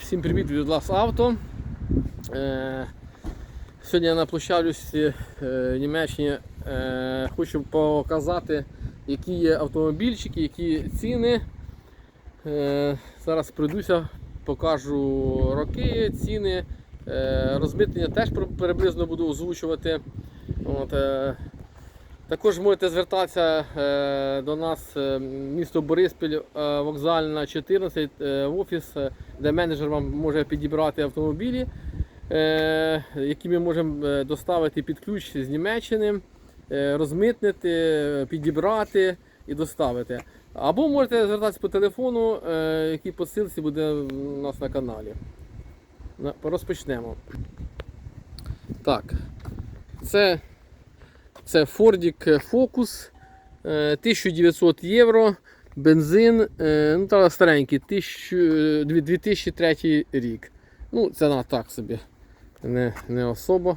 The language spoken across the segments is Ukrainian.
Всім привіт від Лас Авто. Е, Сьогодні я на площадці е, Німеччині е, хочу показати, які є автомобільчики, які ціни. Е, Зараз пройдуся, покажу роки, ціни. Розмитнення теж приблизно буду озвучувати. Також можете звертатися е, до нас е, місто Бориспіль, вокзальна 14, е, в офіс, е, де менеджер вам може підібрати автомобілі, які ми можемо доставити під ключ з Німеччини, розмитнити, підібрати і доставити. Або можете звертатися по телефону, який по ссылці буде у нас на каналі. Розпочнемо. Так. Це це Ford Focus е, 1900 євро, бензин, е, ну та старенький, 1000, е, 2003 рік. Ну, ціна так собі, не, не особо.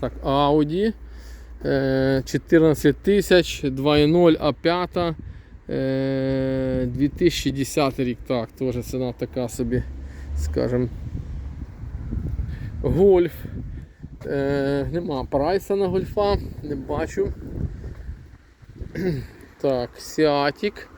Так, Audi е, 14 тисяч, 2.0 А5, е, 2010 рік. Так, теж ціна така собі, скажем. Гольф. Е, нема прайса на гольфа, не бачу. Так, Сіатік.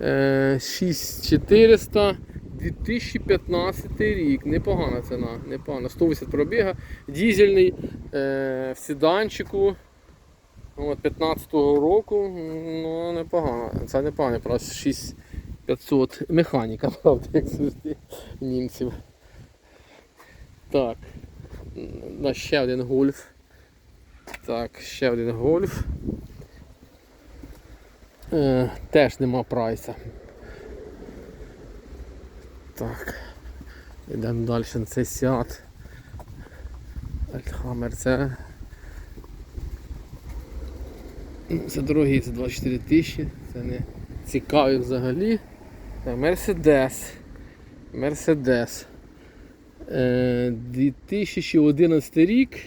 Е, 6400. 2015 рік. Непогана ціна. Непогана. 180 пробіга. Дізельний е, в седанчику. От 15-го року. Ну, непогано. Це непоганий просто 6500. Механіка, правда, як завжди німців. Так. У нас ще один гольф. Так, ще один гольф. Е, теж нема прайса. Так. Йдемо далі на цей сіат. Альтхаммер це. Це дорогий, це 24 тисячі, це не цікавий взагалі. Мерседес. Мерседес. Е, 2011 рік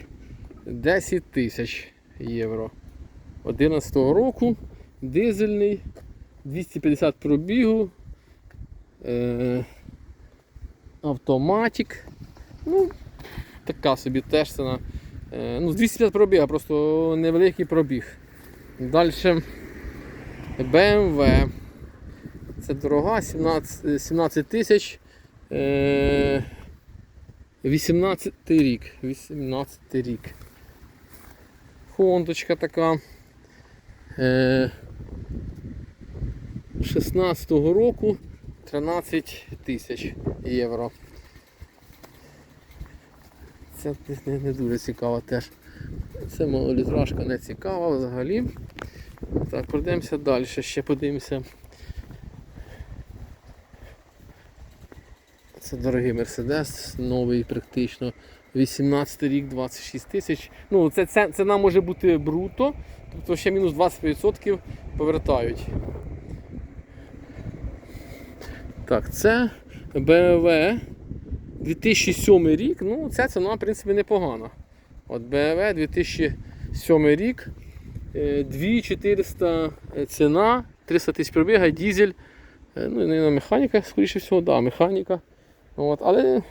10 тисяч євро. 11 року дизельний, 250 пробігу, е, автоматик. Ну, така собі теж ціна. Е, ну, з 250 пробіга, просто невеликий пробіг. Далі BMW. Це дорога, 17, 17 тисяч. Е, 18 рік. 18 рік. Хондочка така. Е, 16-го року 13 тисяч євро. Це не, не дуже цікаво теж. Це малолітражка не цікава взагалі. Так, пройдемося далі, ще подивимося. Це дорогий Мерседес, новий практично. 18 рік, 26 тисяч. Ну, це, це, ціна може бути бруто, тобто ще мінус 20% повертають. Так, це BMW 2007 рік. Ну, ця ціна, в принципі, непогана. От BMW 2007 рік. е, 2400 ціна, 300 тисяч пробіга, дізель. Е, Ну, і механіка, скоріше всього, да, механіка. От, але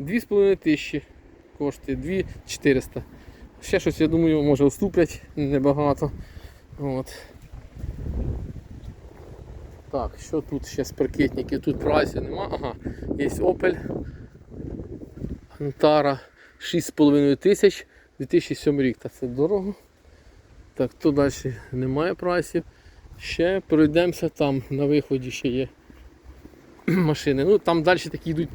2,5 тисячі коштує, 2400. Ще щось, я думаю, може уступлять небагато. От. Так, що тут ще з паркетників? Тут прайсів нема. Ага, є Opel Antara 6,5 тисяч 2007 рік. Та це дорого. Так, тут далі немає прайсів. Ще пройдемося там на виході ще є машини. Ну там далі такі йдуть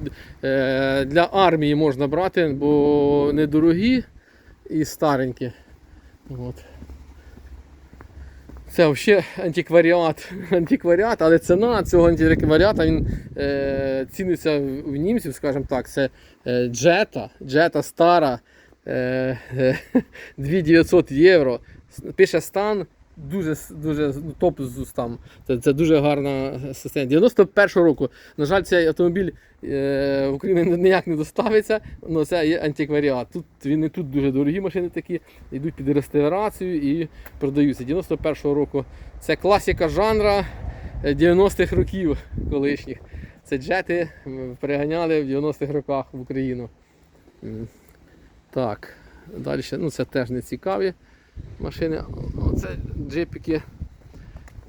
е, для армії можна брати, бо недорогі і старенькі. От. Це взагалі антикваріат, антикваріат, але ціна цього антикваріата він е, ціниться в німців, скажімо так, це е, джета, джета стара, е, е, 2900 євро. Пише стан дуже, дуже ну, топ з там. Це, це дуже гарна система. 91-го року. На жаль, цей автомобіль е, в Україну ніяк не доставиться, але це є антикваріат. Тут він і тут дуже дорогі машини такі, йдуть під реставрацію і продаються. 91-го року це класика жанра е, 90-х років колишніх. Це джети переганяли в 90-х роках в Україну. Так, далі ну це теж не цікаві машини. Оце джипіки.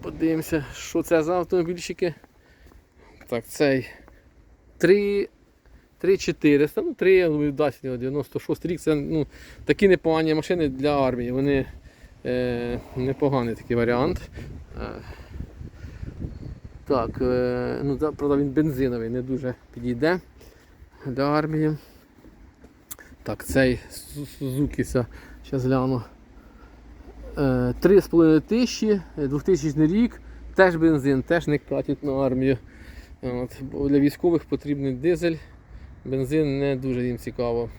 Подивимося, що це за автомобільчики. Так, цей 3. 3400, ну 3, я думаю, 96 рік. Це ну, такі непогані машини для армії. Вони е, непоганий такий варіант. Е, так, е, ну, правда, він бензиновий, не дуже підійде для армії. Так, цей Су- Сузуки, зараз гляну. Е, 3,5 тисячі, е, 2000 рік, теж бензин, теж не платять на армію. От, бо для військових потрібний дизель, бензин не дуже їм цікаво.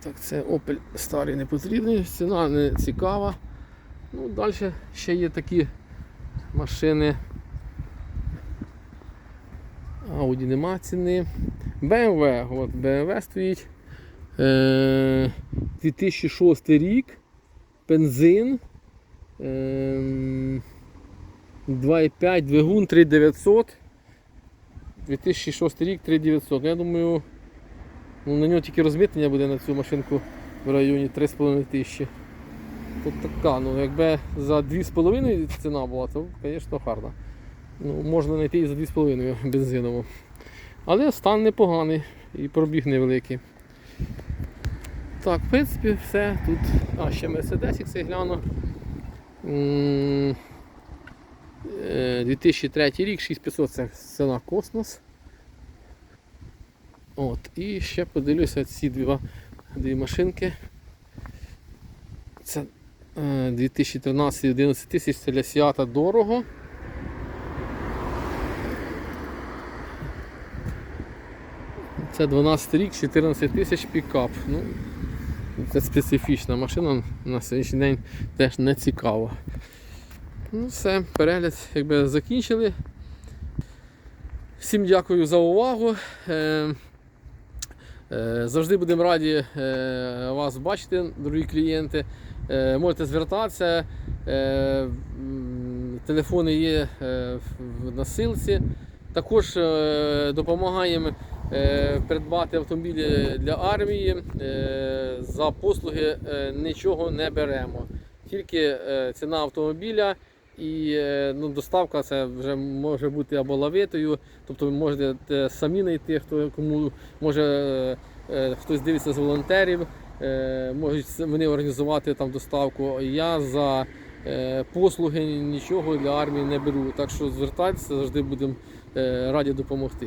Так, це Opel старий не потрібний, ціна не цікава. Ну, далі ще є такі машини. Audi нема ціни. BMW, от BMW стоїть. Е, 2006 рік. Бензин. Е, 2,5 двигун 3900. 2006 рік 3900. Ну, я думаю, ну, на нього тільки розмитнення буде на цю машинку в районі 3,5 тисячі. Тут така, ну якби за 2,5 ціна була, то, звісно, гарна. Ну, можна знайти і за 2,5 бензинову. Але стан непоганий і пробіг невеликий. Так, в принципі, все. Тут. А, ще Mercedes, цей гляну. М, е, 2003 рік, 6500 це ціна космос. От, і ще подивлюся ці дві, дві машинки. Це е, 2013 11 тисяч це для Сіата дорого. Це 12 рік, 14 тисяч пікап. Ну, це специфічна машина, на сьогоднішній день теж не цікава. Ну все, перегляд якби закінчили. Всім дякую за увагу. Е, е, завжди будемо раді е, вас бачити, дорогі клієнти. Е, можете звертатися. Е, телефони є е, в насилці. Також е, допомагаємо придбати автомобілі для армії. Е, за послуги е, нічого не беремо. Тільки е, ціна автомобіля і е, ну, доставка це вже може бути або лавитою, тобто ви можете е, самі знайти, хто кому може е, е, хтось дивиться з волонтерів, е, можуть вони організувати там доставку. Я за е, послуги нічого для армії не беру. Так що звертайтеся, завжди будемо е, раді допомогти.